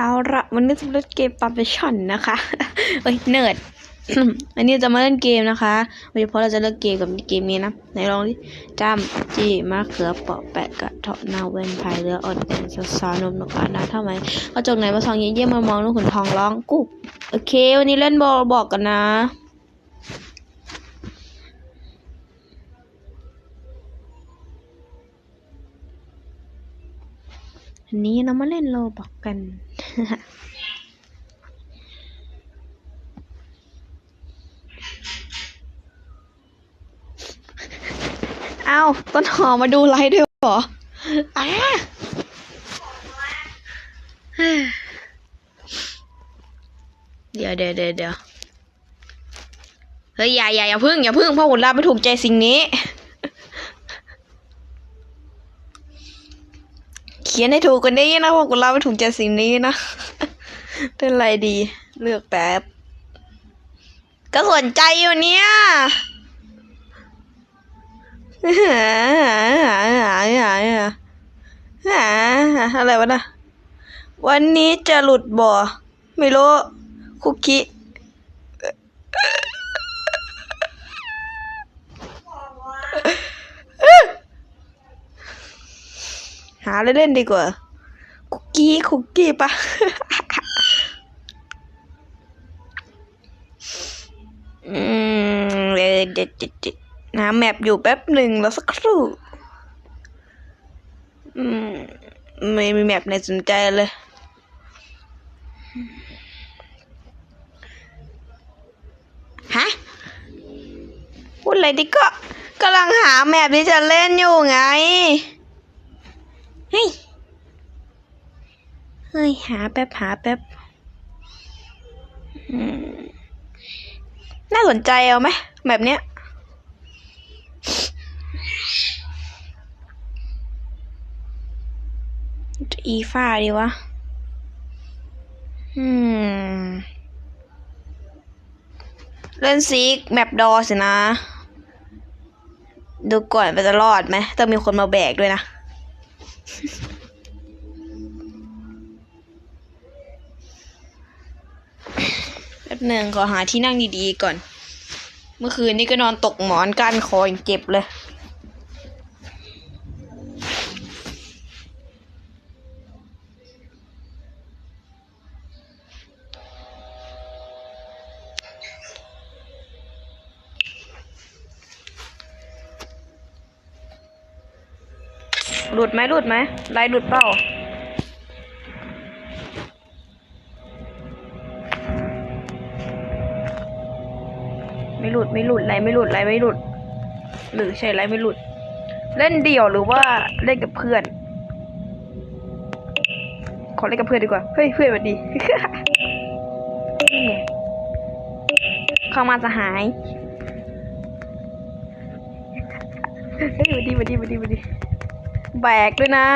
เอาละวันนี้จะมาเล่นเกมปับเปชั่นนะคะเอ้ยเนิร์ดอันนี้จะมาเล่นเกมนะคะโดยเฉพาะเราจะเล่นเกมกับเกมนี้นะไหนลองดิจำจีมะเขือเปาะแปะกระเทาะนาเวนพายเรืออดแอนซาซานมนกอานาทำไมเอาจงไหนมาซองเยี่ยมมามองลูกขุนทองร้องกุ๊บโอเค วันนี้เล่นบอลบอกกันนะอันนี้เรามาเล่นโลบอกกัน อ้าต้นหอมมาดูไลฟ์ด้วยเหรออ่าเดี๋ยวเดี๋ยวเดี๋ยวเดี๋ยวเฮ้ยอย่าอย่าอย่าพึ่งอย่าพึ่งเพราะหุ่นเราไม่ถูกใจสิ่งนี้ เขียนให้ถูกกันได้นะพว่าหุ่นเราไม่ถูกใจสิ่งนี้นะเป็นไรดี เลือกแป๊บ ก็สนใจอยู่เนี่ยอะไรวะนะวันนี้จะหลุดบ่อไม่รู้คุกกี้าเล่นๆดีกว่า คุกกี้คุกกี้ปะอืมเดี๋ยวเดี๋ยวเดี๋ยวเดี๋ยวหาแมปอยู่แป๊บหนึ่งแล้วสักครู่ อืม ไม่มีแมปไหนสนใจเลยฮะพูดอะไรดิก็กำลังหาแมปที่จะเล่นอยู่ไง เฮ้ย เฮ้ย หาแป๊บหาแป๊บน่าสนใจเอาไหมแบบเนี้ยอีฟ้าดีวะ อืม เล่นซีกแมปดอสินะ ดูก่อนไปจะรอดไหมต้องมีคนมาแบกด้วยนะ แป๊บหนึ่งขอหาที่นั่งดีๆก่อน เมื่อคืนนี้ก็นอนตกหมอนก้านคอยังเจ็บเลย หลุดไหมหลุดไหมไลน์หลุดเปล่าไม่หลุดไม่หลุดไลน์ไม่หลุดไลน์ไม่หลุด หรือใช่ไลน์ไม่หลุด เล่นเดี่ยวหรือว่าเล่นกับเพื่อน ขอเล่นกับเพื่อนดีกว่าเฮ้ยเพื่อนสวัสดีเข้ามาสหายเฮ้ยสวัสดีสวัสดีสวัสดีสวัสดี แบกด้วยนะ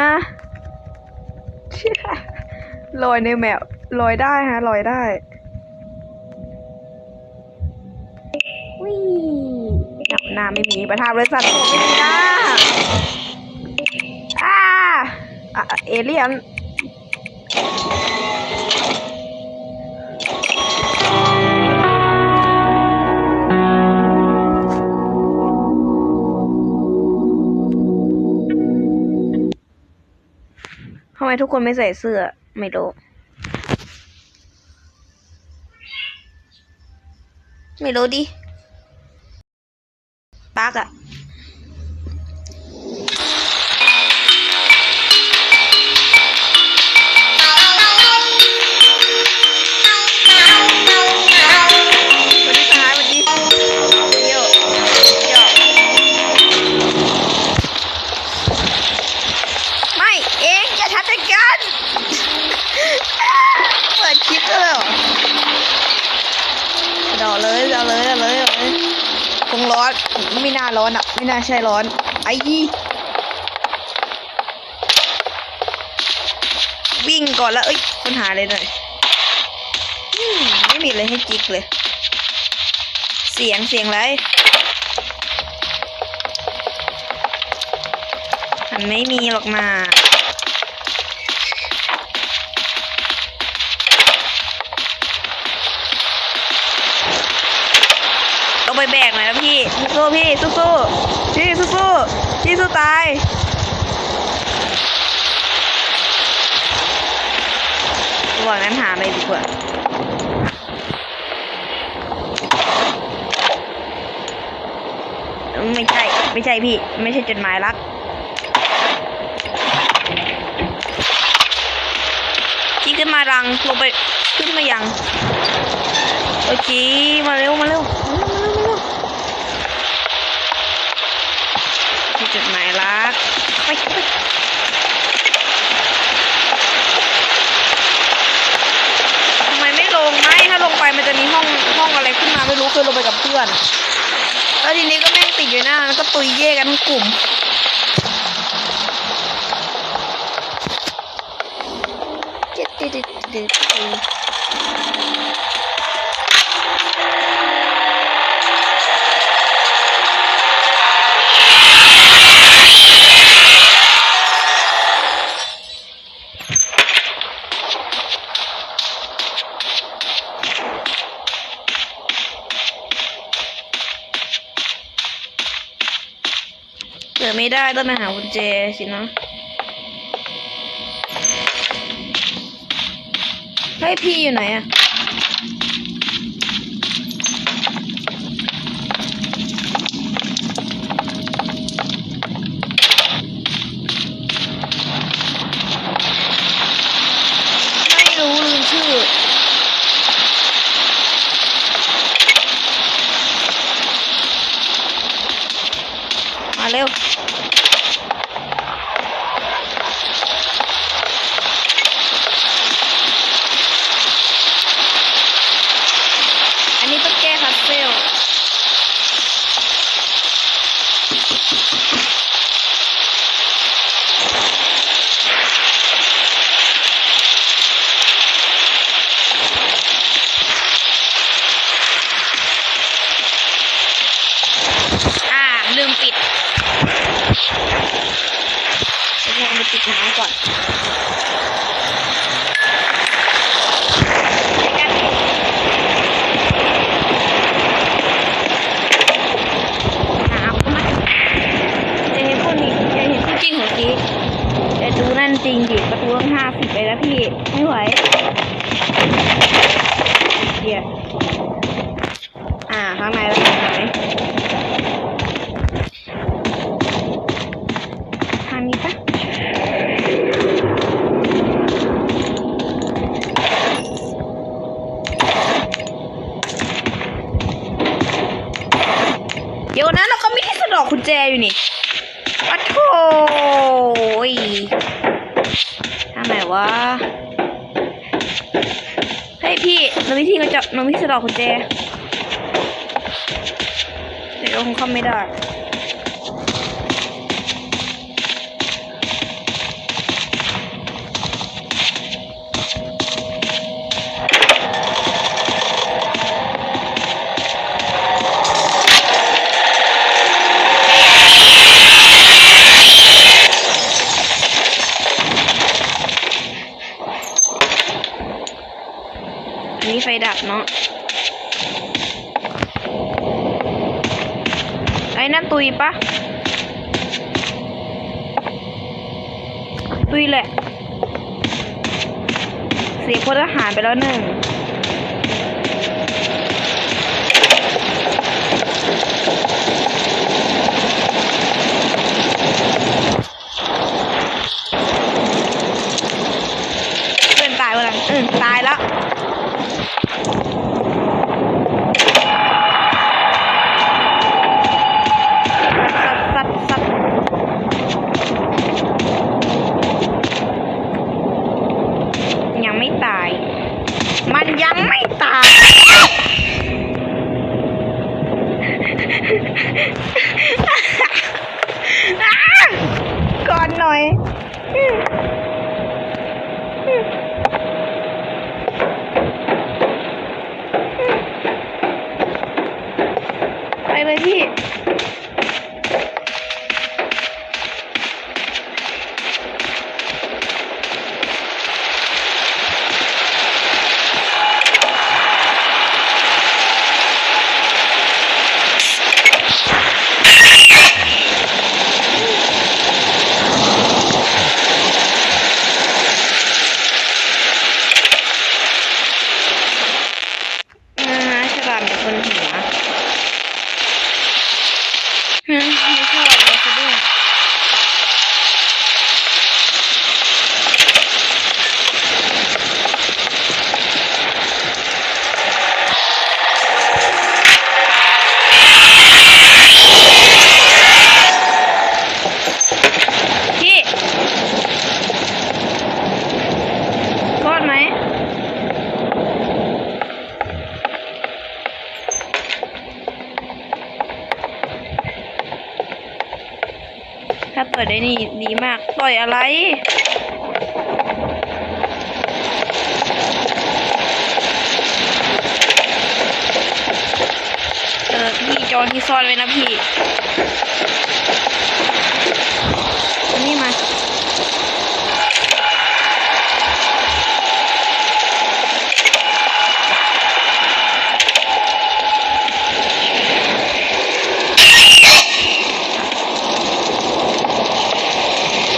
ลอยในแมวลอยได้ฮะลอยได้วิ่งหน้าไม่มีประธานบริษัทผมไม่มีนะอ่าอะเอเลียนำไมทุกคนไม่ใส่เสื้อ ไม่รู้ ไม่รู้ดิปักอะ ใช่ร้อน ไอ้ยี่วิ่งก่อนแล้ว เอ้ยค้นหาเลยหน่อยไม่มีอะไรให้จิกเลย เสียงเสียงอะไรมันไม่มีหรอกมา ไปแบกหน่อยนะพี่สู้พี่สู้ๆพี่สู้ๆพี่สู้ตายระหว่างนั้นหาอะไรดีกว่าไม่ใช่ ไม่ใช่พี่ ไม่ใช่จดหมายรักพี่ขึ้นมารังลงไปขึ้นมายัง โอเค มาเร็ว มาเร็ว มาเร็ว มาเร็ว มาเร็วพี่จดหมายรัก ไปไปทำไมไม่ลงไม่ถ้าลงไปมันจะมี ห้องห้องอะไรขึ้นมาไม่รู้เคยลงไปกับเพื่อน แล้วทีนี้ก็แม่งติดอยู่หน้าแล้วก็ตุยเย่กันกลุ่มเจ็ดติดติดติดเจ็ด ไม่ได้ต้องไปหากุญแจสินะเฮ้ยพี่อยู่ไหนอะไม่รู้ลืมชื่อ มาเร็ว อันนี้ต้องแก้พัซเซลอ่า ลืมปิดเดี๋ยวเราไปปิดน้ำก่อนไปกันหาเข้ามาจะเห็นคนนี้จะเห็นคู่จริงของจีแต่ดู นั่นจริงดิประตูต้องห้าสิบไปแล้วพี่ ไม่ไหวเดี๋ยวอ่า ข้างในแล้ว มีที่จะเรามีที่ดอกกุญแจ เดี๋ยวคงเข้าไม่ได้ ลทหารไปแล้วหนึ่ง ซ่อนไว้นะพี่อันนี่มา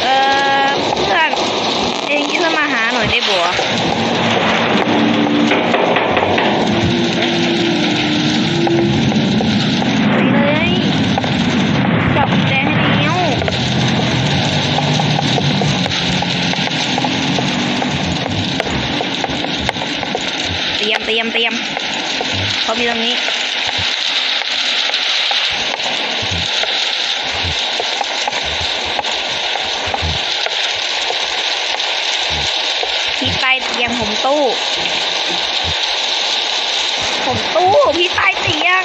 เออเพื่อน เองช่วยมาหาหน่อยได้บัวไปเลยจับกุญแจให้นิ้วเตรียมเตรียมเตรียมเขามีตรงนี้ พี่ใต้เตียง ผมตู้ผมตู้พี่ใต้เตียง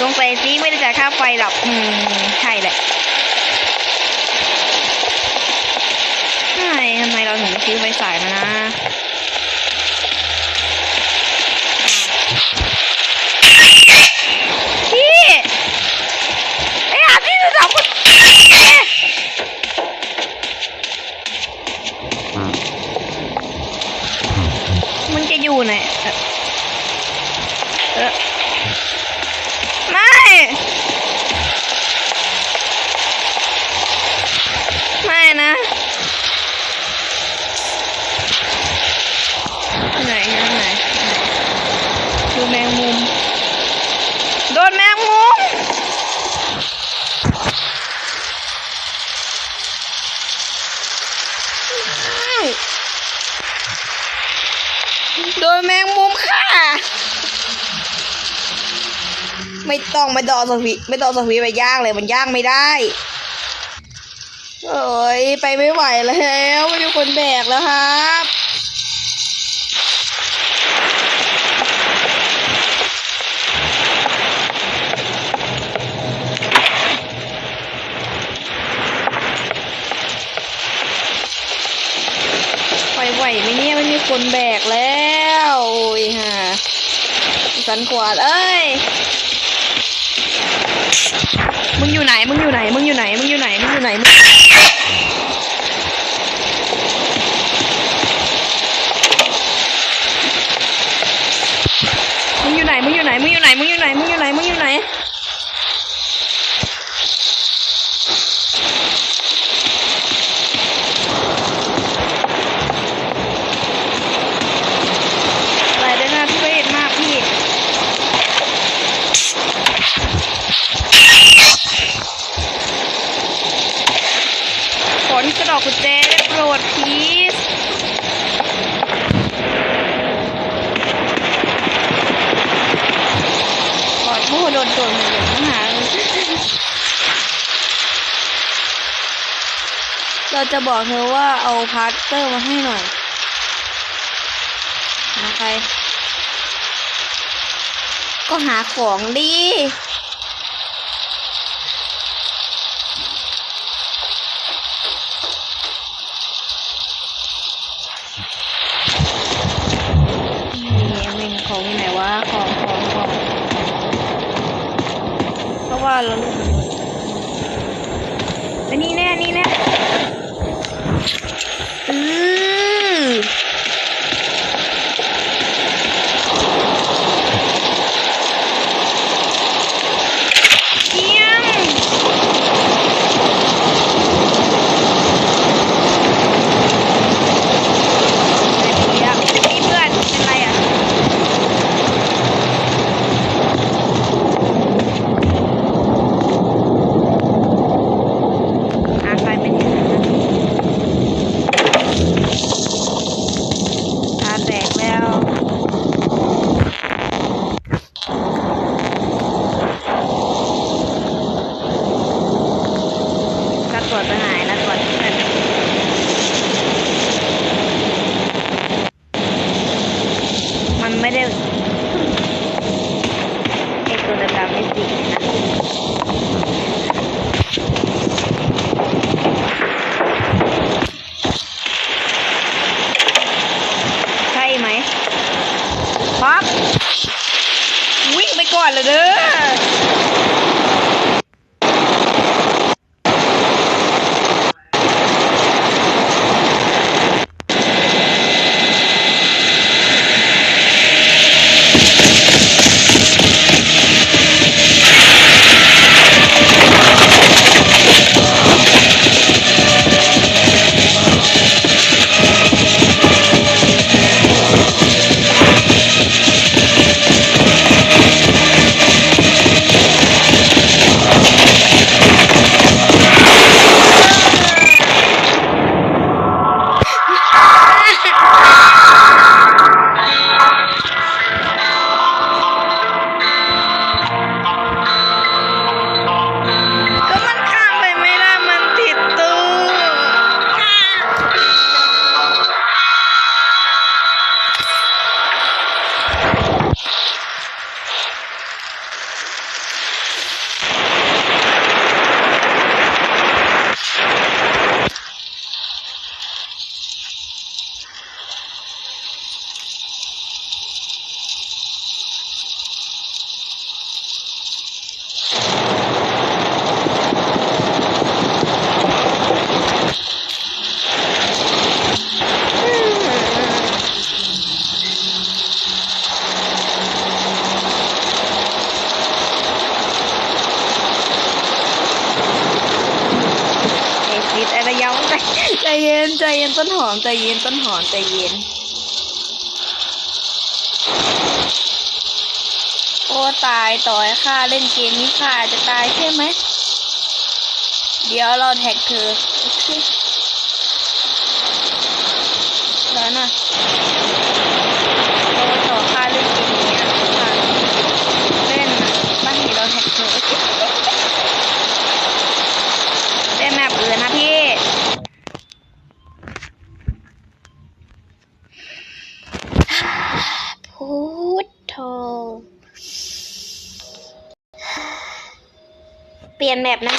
สงสัยซีไม่ได้จ่ายค่าไฟหรอกอืม ใช่แหละใช่ทำไมเราถึงซื้อไฟสายมานะ พี่ไอ้หาที่จะจับคนมันจะอยู่ไหนเอ่อเอ่อไม่ ไม่นะไหนนะไหนดูแมงมุม โดนแมงมุมโดนแมงมุมค่ะ ไม่ต้องไม่ต้อสวีไม่ต้อสวีไปย่างเลยมันย่างไม่ได้เอ้ยไปไม่ไหวแล้วไม่มีคนแบกแล้วครับไปไหวไหมเนี่ยไม่มีคนแบกแล้ว โอ้ยฮะสันขวาดเอ้ย มึงอยู่ไหน มึงอยู่ไหน มึงอยู่ไหน มึงอยู่ไหน มึงอยู่ไหนมึงมึงอยู่ไหน มึงอยู่ไหน มึงอยู่ไหน มึงอยู่ไหน มึงอยู่ไหน มึงอยู่ไหน หลายเดือนหน้าพี่ก็เห็นมากพี่ ขอที่กระดอกกุญแจได้โปรดพีสขอโทษโดนตัวมันอย่างมหาเรา จะบอกเธอว่าเอาพาร์ตเตอร์มาให้หน่อยหาใคร ก็หาของดีมีเองของที่ไหนวะของของของเพราะว่าเรา อมใจเย็นต้นหอมใจเย็น โอ้ตายต่อยค่าเล่นเกมนี้ค่าจะตายใช่ไหม เดี๋ยวเราแท็กเธอโอเคแล้วนะเราต่อค่าเล่นเกมนี้อะค่าเล่นอะบ้านนี้เราแท็กเธอโอเคเล่นแบบอื่นนะพี่ พุทโธเป ลี่ยนแบบนะ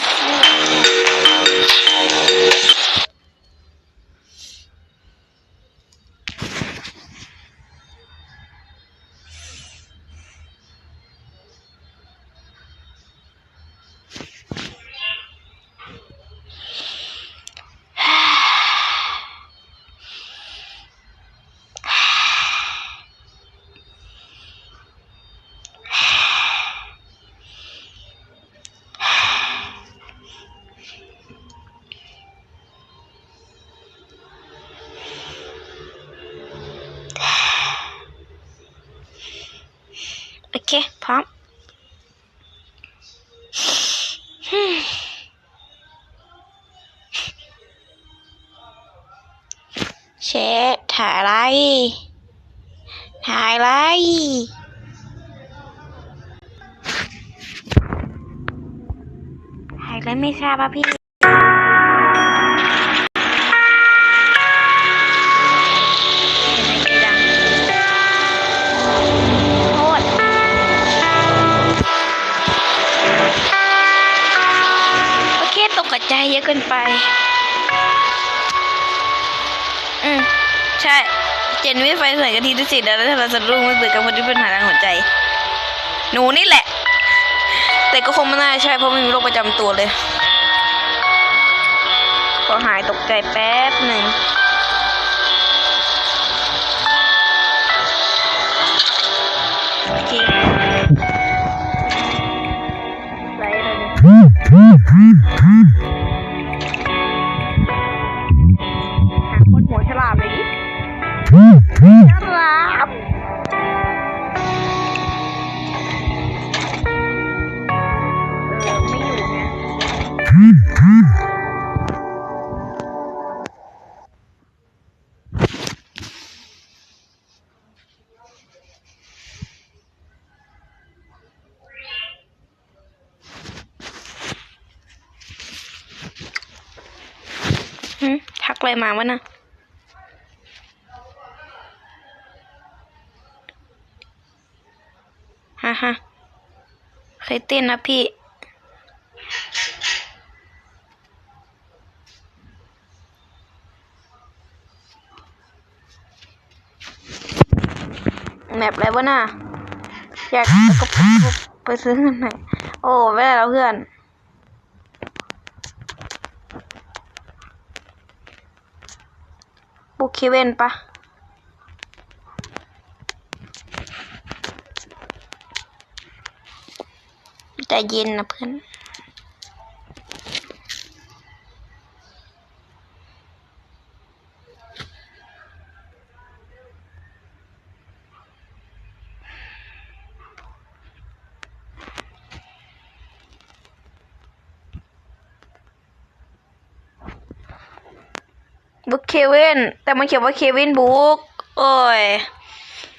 ายอะไรไม่ทราบอะพี่โทษโอเคตกใจเยอะเกินไป อืมใช่ เจนวิไฟใส่กะทิทุกสิ่งแล้วถ้าเราสะดุ้งไม่เบื่อกับคนที่เป็นหาทางหัวใจ หนูนี่แหละ แต่ก็คงไม่น่าใช่เพราะไม่มีโรคประจำตัวเลยก็หายตกใจแป๊บหนึ่งโอเคไลท์เลยหาคนหัวฉล ทักอะไวะน่ะฮ่าฮ่าเคยเต้นนะพี่แมปอะไรวะน่ะอยากก็ไปซื้อกันหนอยโอ้ไม่ได้แล้วเพื่อน บุกเคเว่นปะใจเย็นนะเพื่อน บุ๊กเคเว่นแต่มันเขียนว่าเควินบุ๊กโอ้ย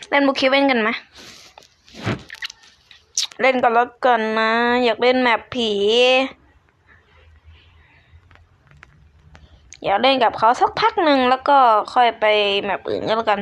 เล่นบุ๊กเคเว่นกันไหมเล่นกันแล้วกันนะ อยากเล่นแมปผี อยากเล่นกับเขาสักพักหนึ่งแล้วก็ค่อยไปแมปอื่นก็แล้วกัน